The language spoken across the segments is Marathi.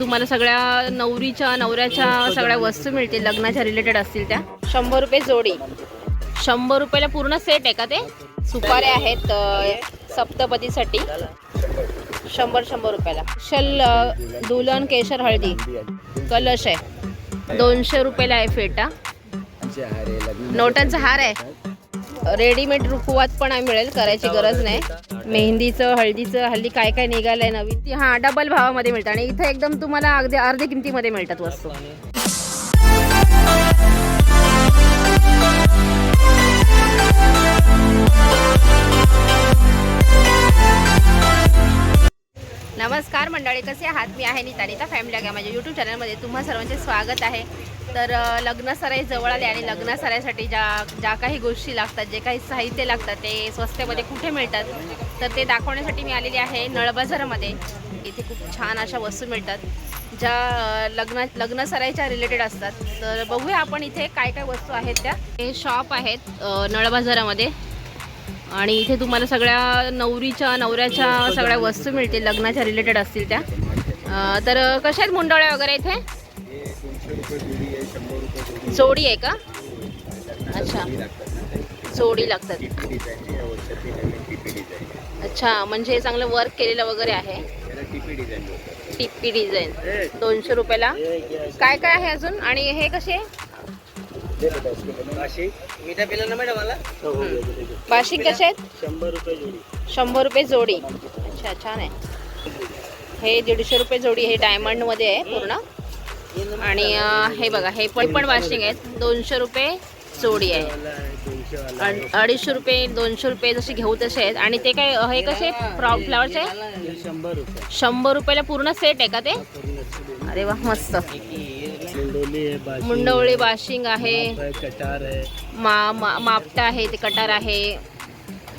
तुम्हाला सगळ्या नवरीच्या नवऱ्याच्या सगळ्या वस्तू मिळतील लग्नाच्या रिलेटेड असतील त्या. शंभर रुपये जोडी. शंभर रुपयाला पूर्ण सेट आहे का ते? सुपाऱ्या आहेत सप्तपदीसाठी. शंभर शंभर रुपयाला. शल अ, दुल्हन केशर हळदी. कलश आहे. दोनशे रुपयाला आहे फेटा नोटांचा हार आहे. रेडीमेड रुखवात पण मिळेल करायची गरज नाही. मेहंदीचं हळदीचं हल्ली काय काय निघालंय नवीन ती हा डबल भावामध्ये मिळतं. आणि इथं एकदम तुम्हाला अगदी अर्ध्या किमतीमध्ये मिळतात वस्तू. नमस्कार मंडळी कसे आहात? मी आहे नीतानिता फॅमिली आग्या. माझ्या यूट्यूब चॅनलमध्ये तुम्हा सर्वांचे स्वागत आहे. तर लग्न सराई जवळ आले आणि लग्न सराईसाठी ज्या ज्या काही गोष्टी लागतात जे काही साहित्य लागतात ते स्वस्तेमध्ये कुठे मिळतात तर ते दाखवण्यासाठी मी आलेली आहे नळबाजारामध्ये. इथे खूप छान अशा वस्तू मिळतात ज्या लग्न लग्न सराईच्या रिलेटेड असतात. तर बघूया आपण इथे काय काय वस्तू आहेत त्या. हे शॉप आहेत नळबाजारामध्ये. आणि इथे तुम्हाला सगळ्या नवरीच्या नवऱ्याच्या सगळ्या वस्तू मिळतील लग्नाच्या रिलेटेड असतील त्या. तर कशा आहेत मुंडाळ्या वगैरे इथे? जोडी आहे का? अच्छा. जोडी लागतात. अच्छा म्हणजे चांगलं वर्क केलेलं वगैरे आहे. टिप्पी डिझाईन. दोनशे रुपयाला. काय काय आहे अजून? आणि हे कसे? मीठा पिला ना मॅडम मला? बाशिक कसे आहेत? शंभर रुपये जोडी. शंभर रुपये जोडी. अच्छा छान आहे. हे दीडशे रुपये जोडी हे डायमंडमध्ये आहे पूर्ण. आणि हे बघा हे पण पण वॉशिंग आहेत. दोनशे रुपये जोडी आहे. अडीचशे रुपये दोनशे रुपये जसे घेऊ तसे आहेत. आणि ते काय हे कसे फ्लावरचे शंभर रुपये. शंभर रुपयाला पूर्ण सेट आहे का ते? अरे वा मस्त. मुंडोली आहे बाशी मुंडवळी बाशिंग आहे. कटार आहे मा मा मापटा आहे ते कटार आहे.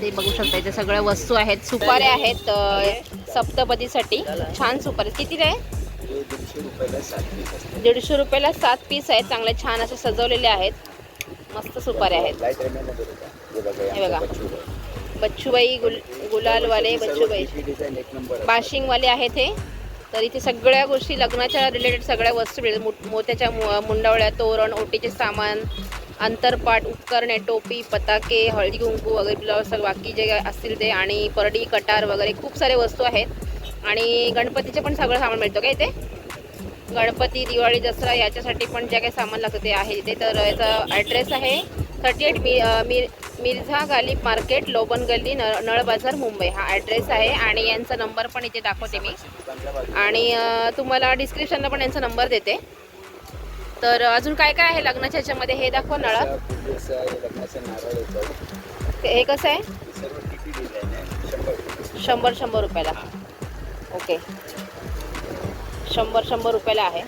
ते बघू शकता इथे सगळ्या वस्तू आहेत. सुपाऱ्या आहेत अ, सप्तपदीसाठी. छान सुपारी. किती आहे? दीडशे रुपयाला सात पीस आहेत. चांगले छान असे सजवलेले आहेत. मस्त सुपाऱ्या आहेत. हे बघा बच्चूबाई गुल गुलालवाले बच्चूबाई. बाशिंगवाले आहेत हे. तर इथे सगळ्या गोष्टी लग्नाच्या रिलेटेड सगळ्या वस्तू मिळतात. मो- मोत्याच्या मु- मुंडावळ्या तोरण ओटीचे सामान अंतरपाट उपकरणे टोपी पताके हळदी कुंकू वगैरे ब्लाउज बाकी जे असतील ते आणि परडी कटार वगैरे खूप सारे वस्तू आहेत. आणि गणपतीचे पण सगळं सामान मिळतं का इथे? गणपती दिवाळी दसरा याच्यासाठी पण जे काही सामान लागतं ते आहे. इथे तर याचा ॲड्रेस आहे थर्टी एट मी मिर मिर्झा गालिब मार्केट लोबन गल्ली न नळ बाजार मुंबई. हा ॲड्रेस आहे आणि यांचा नंबर पण इथे दाखवते मी. आणि तुम्हाला डिस्क्रिप्शनला पण यांचा नंबर देते. तर अजून काय काय आहे लग्नाच्या ह्याच्यामध्ये हे दाखवा नळा. हे कसं आहे? शंभर शंभर रुपयाला. ओके. शंभर शंभर रुपयाला आहे.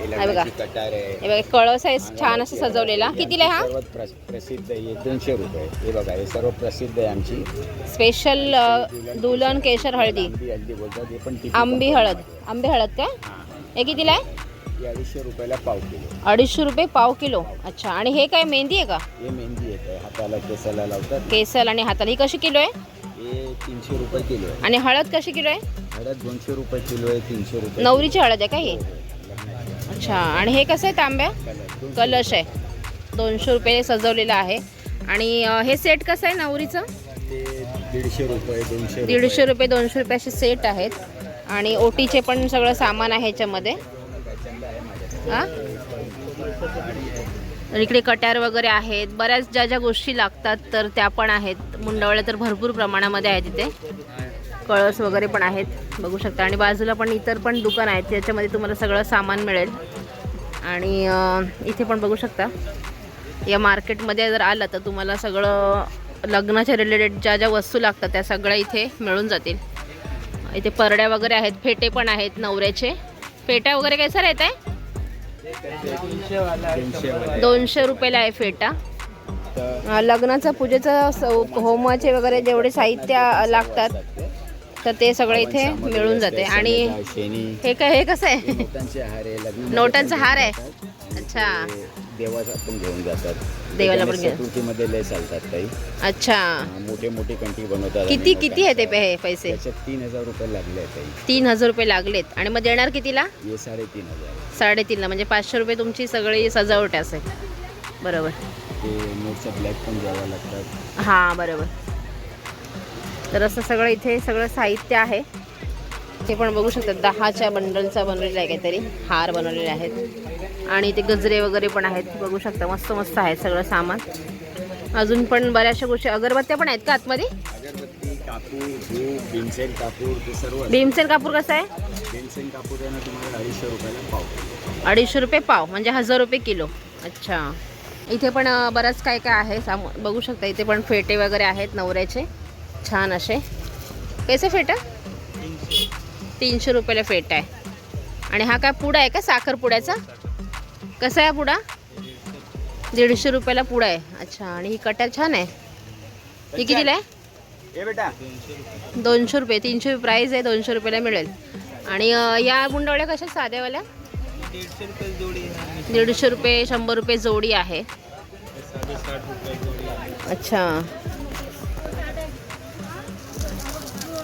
हे बघा. कटार हे बघा कळस आहे छान असं सजवलेला. कितीला आहे हा? सर्वात प्रस- प्रसिद्ध आहे दोनशे रुपये हे बघा हे सर्व प्रसिद्ध आहे आमची. स्पेशल दुल्हन केशर हळदी. आंबी बोलतात. हे पण आंबी हळद. आंबे हळद काय? हां. हे कितीला आहे? हे अडीचशे रुपयाला पाव किलो. अडीचशे रुपये पाव किलो. अच्छा. आणि हे काय मेहंदी आहे का? हे मेहंदी येत आहे. हाताला केसाला लावतात. केसल आणि हाताला. ही कशी किलो आहे? हे तीनशे रुपये किलो आहे. आणि हळद कशी किलो आहे? हळद दोनशे रुपये किलो आहे तीनशे रुपये नवरीची हळद आहे का ही? किलो आहे. अच्छा आणि हे कसं आहे तांब्या? कलश आहे. दोनशे रुपये सजवलेलं आहे. आणि हे सेट कसं आहे नवरीचं? दीडशे रुपये दोनशे दीडशे रुपये दोनशे रुपये असे सेट आहेत. आणि ओटीचे पण सगळं सामान आहे ह्याच्यामध्ये. हां? इकडे कट्यार वगैरे आहेत. बऱ्याच ज्या ज्या गोष्टी लागतात तर त्या पण आहेत. मुंडवळ्या तर भरपूर प्रमाणामध्ये आहेत इथे. कळस वगैरे पण आहेत बघू शकता. आणि बाजूला पण इतर पण दुकान आहेत त्याच्यामध्ये तुम्हाला सगळं सामान मिळेल. आणि इथे पण बघू शकता. या मार्केटमध्ये जर आलं तर तुम्हाला सगळं लग्नाच्या रिलेटेड ज्या ज्या वस्तू लागतात त्या सगळ्या इथे मिळून जातील. इथे परड्या वगैरे आहेत फेटे पण आहेत नवऱ्याचे. फेटा वगैरे काय सर येत आहे दोनशे रुपयाला आहे फेटा. लग्नाचा लग्नाचं पूजेचं होमाचे वगैरे जेवढे साहित्य लागतात तर ते सगळं इथे मिळून जाते. आणि शेणी हे काय हे कसं आहे? नोटांचे हार आहे लग्न नोटांचा हार आहे. अच्छा. देवाचा पण घेऊन जातात. देवाला पण चतुर्थीमध्ये लय चालतात ताई. अच्छा. मोठे मोठे कंठी बनवतात किती किती आहे ते पैसे? तीन हजार रुपये लागले तीन हजार रुपये लागलेत. आणि मग देणार कितीला? साडेतीन हजार. साडेतीनला. म्हणजे पाचशे रुपये तुमची सगळी सजावट असेल. बरोबर. ते नोटचं ब्लॅक पण द्यावं लागतात. हां बरोबर. तर असं सगळं इथे सगळं साहित्य आहे. हे पण बघू शकतात दहाच्या बंडलचा बनवलेला आहे काहीतरी हार बनवलेले आहेत. आणि इथे गजरे वगैरे पण आहेत. बघू शकता मस्त मस्त आहे सगळं सामान. अजून पण बऱ्याचशा गोष्टी अगरबत्त्या पण आहेत का आतमध्ये? भीमसेन कापूर ते कसं आहे? अडीचशे रुपयाला पाव. अडीचशे रुपये पाव म्हणजे हजार रुपये किलो. अच्छा. इथे पण बरंच काय काय आहे साम बघू शकता इथे पण फेटे वगैरे आहेत नवऱ्याचे. छान असे. कैसे फेटा तीनशे रुपयाला फेट आहे. आणि हा काय पुडा आहे का? साखर पुड्याचा? कसा आहे पुडा? दीडशे रुपयाला पुडा आहे. अच्छा आणि ही कट्या छान आहे. ही कितीला आहे? दोनशे रुपये. तीनशे प्राईज आहे दोनशे रुपयाला मिळेल. आणि या गुंडवड्या कशा साध्यावाल्या? दीडशे रुपये शंभर रुपये जोडी आहे. अच्छा.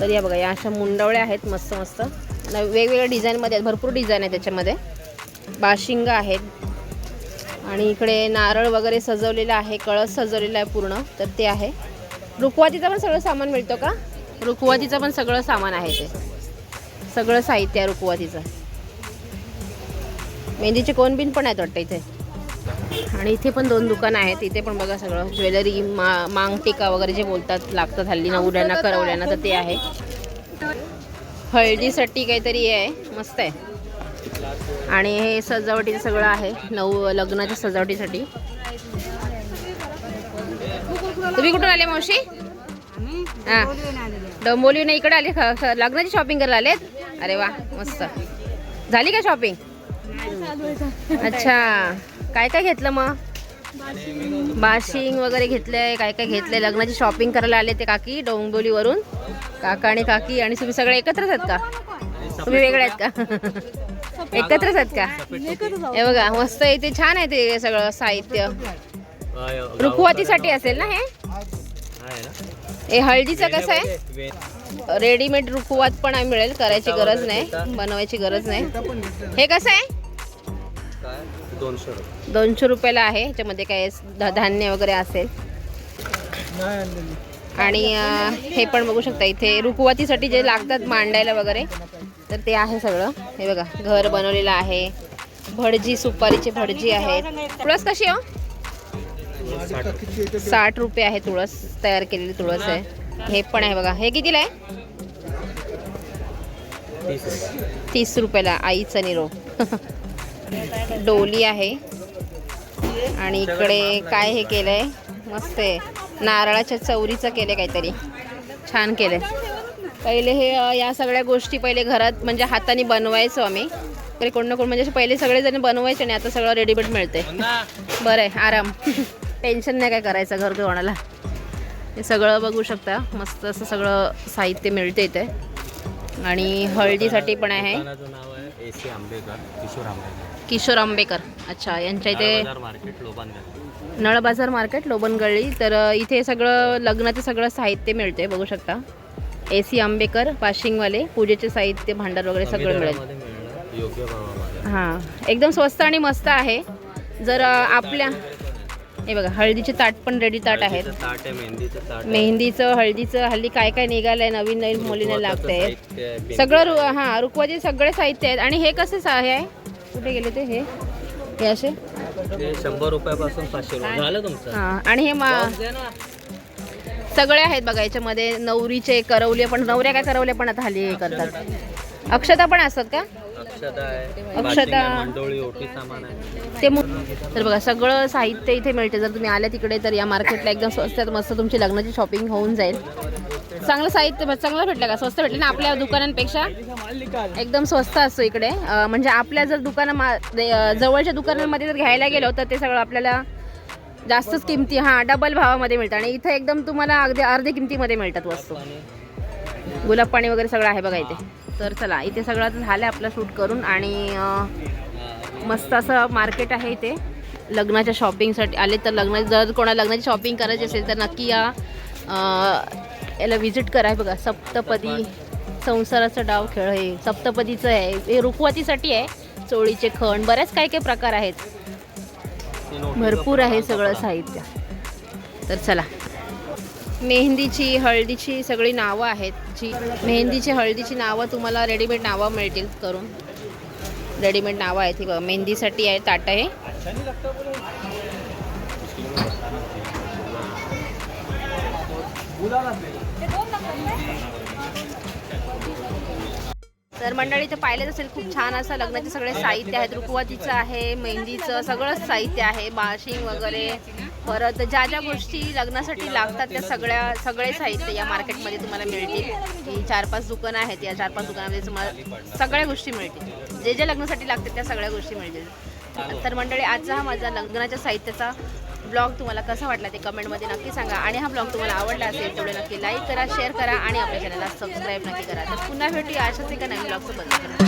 तर या बघा या अशा मुंडवळ्या आहेत मस्त मस्त. न- वेगवेगळ्या डिझाईनमध्ये आहेत भरपूर डिझाईन आहे त्याच्यामध्ये. बाशिंग आहेत. आणि इकडे नारळ वगैरे सजवलेलं आहे कळस सजवलेला आहे पूर्ण तर ते आहे. रुखवातीचं पण सगळं सामान मिळतं का? रुखवातीचं पण सगळं सामान आहे ते. सगळं साहित्य आहे रुखवातीचं. मेहंदीचे कोणबीन पण आहेत वाटतं इथे. आणि इथे पण दोन दुकानं आहेत. इथे पण बघा सगळं. ज्वेलरी मा मांग टिका वगैरे जे बोलतात लागतात हल्ली नवऱ्यांना करवल्यांना तर ते आहे. हळदीसाठी काहीतरी आहे. मस्त आहे. आणि हे सजावटीचं सगळं आहे. नऊ लग्नाच्या सजावटीसाठी. तुम्ही कुठून आले मावशी? हां. डोंबोलीने इकडे आले लग्नाची शॉपिंग करायला आलेत? अरे वा मस्त. झाली का शॉपिंग अच्छा. काय काय घेतलं मग? बाशिंग वगैरे घेतलंय काय काय घेतलंय? लग्नाची शॉपिंग करायला आले ते काकी डोंबिवलीवरून. काका आणि काकी आणि तुम्ही सगळे एकत्रच आहेत का? तुम्ही वेगळे आहेत का? एकत्रच आहेत का? हे बघा मस्त आहे ते छान आहे ते सगळं साहित्य. रुखवातीसाठी असेल ना हे? आहे ना? हे हळदीचं कसं आहे? रेडीमेड रुखवात पण आहे मिळेल करायची गरज नाही बनवायची गरज नाही. हे कसं आहे? दोनशे रुपये. दोनशे रुपयाला आहे. ह्याच्यामध्ये काय ध- धान्य वगैरे असेल. आणि हे पण बघू शकता इथे रुखवातीसाठी जे लागतात मांडायला वगैरे तर ते आहे सगळं. हे बघा घर बनवलेलं आहे. भडजी सुपारीची भडजी आहेत. तुळस कशी हो? साठ रुपये आहे तुळस. तयार केलेली तुळस आहे. हे पण आहे बघा. हे कितीला आहे? तीस रुपयाला आईचा निरो. डोली आहे. आणि इकडे काय हे केलं आहे मस्त आहे. नारळाच्या चवरीचं केलं काहीतरी. छान केलं पहिले हे या सगळ्या गोष्टी पहिले घरात म्हणजे हाताने बनवायचो आम्ही. तरी कोण ना कोण म्हणजे पहिले सगळेजण बनवायचे आणि आता सगळं रेडीमेड मिळते बरं आहे आराम. टेन्शन नाही काय करायचं घर कोणाला हे सगळं बघू शकता. मस्त असं सगळं साहित्य मिळते इथे. आणि हळदीसाठी पण आहे. आहे किशोर आंबेकर. अच्छा यांच्या इथे नळ बाजार मार्केट लोबनगळी. तर इथे सगळं लग्नाचं सगळं साहित्य मिळते बघू शकता. ए सी आंबेकर वाशिंगवाले पूजेचे साहित्य भांडार वगैरे सगळं मिळेल. हां एकदम स्वस्त आणि मस्त आहे. जर आपल्या हे बघा हळदीचे ताट पण रेडी ताट आहेत. आहे मेहंदीचं आहे. हळदीचं हल्ली काय काय निघालंय नवीन नवीन मुलींना साहित्य आहे, सगळं हां रुखवाचे सगळे साहित्य आहेत. आणि हे कसे आहे? कुठे गेले ते? हे? हे असे? शंभर रुपयापासून पाचशे रुपये. झालं तुमचं? हां आणि हे मा. सगळे आहेत बघा याच्यामध्ये. नवरीचे करवले पण नवऱ्या काय करवले पण आता हल्ली हे करतात. अक्षता पण असतात का? अक्षता ते तर बघा सगळं साहित्य इथे मिळते. जर तुम्ही आल्या तिकडे तर या मार्केटला एकदम स्वस्तात मस्त तुमची लग्नाची शॉपिंग होऊन जाईल. चांगलं साहित्य चांगलं भेटलं का? स्वस्त भेटलं ना आपल्या दुकानांपेक्षा? एकदम स्वस्त असतो इकडे. म्हणजे आपल्या जर दुकाना जवळच्या दुकानांमध्ये जर घ्यायला गेलो तर ते सगळं आपल्याला जास्तच किमती हां डबल भावामध्ये मिळतं. आणि इथे एकदम तुम्हाला अगदी अर्ध्या किमतीमध्ये मिळतात वस्तू. गुलाब पाणी वगैरे सगळं आहे बघा इथे. तर चला इथे सगळं झालं आपलं शूट करून आणि मस्त असं मार्केट आहे इथे. लग्नाच्या शॉपिंगसाठी आले तर लग्न जर कोणाला लग्नाची शॉपिंग करायची असेल तर नक्की या याला व्हिजिट करा बघा. सप्तपदी संसाराचा डाव खेळ हे सप्तपदीचं आहे. हे रुखवतीसाठी आहे. चोळीचे खण. बरेच काही काही प्रकार आहेत. भरपूर आहे सगळं साहित्य. तर चला. मेहंदीची हळदीची सगळी नावं आहेत. जी मेहंदीची हळदीची नावं तुम्हाला रेडीमेड नावं मिळतील करून. रेडीमेड नावं आहेत. ही बघा मेहंदीसाठी आहे ताट आहे. तर मंडळी तर पाहिलेच असेल खूप छान असं लग्नाचे सगळे साहित्य आहेत. रुखवतीचं आहे मेहंदीचं सगळंच साहित्य आहे. बाशिंग वगैरे. परत ज्या ज्या गोष्टी लग्नासाठी लागतात त्या सगळ्या सगळे साहित्य या मार्केटमध्ये तुम्हाला मिळतील. ही चार पाच दुकानं आहेत या चार पाच दुकानामध्ये तुम्हाला सगळ्या गोष्टी मिळतील. जे जे लग्नासाठी लागतात त्या सगळ्या गोष्टी मिळतील. तर मंडळी आजचा हा माझा लग्नाच्या साहित्याचा ब्लॉग तुम्हाला कसा वाटला ते कमेंटमध्ये नक्की सांगा. आणि हा ब्लॉग तुम्हाला आवडला असेल तेवढे नक्की लाईक करा शेअर करा आणि आपल्या चॅनलला सबस्क्राईब नक्की करा. तर पुन्हा भेटूया अशाच एका नवीन ब्लॉगसोबत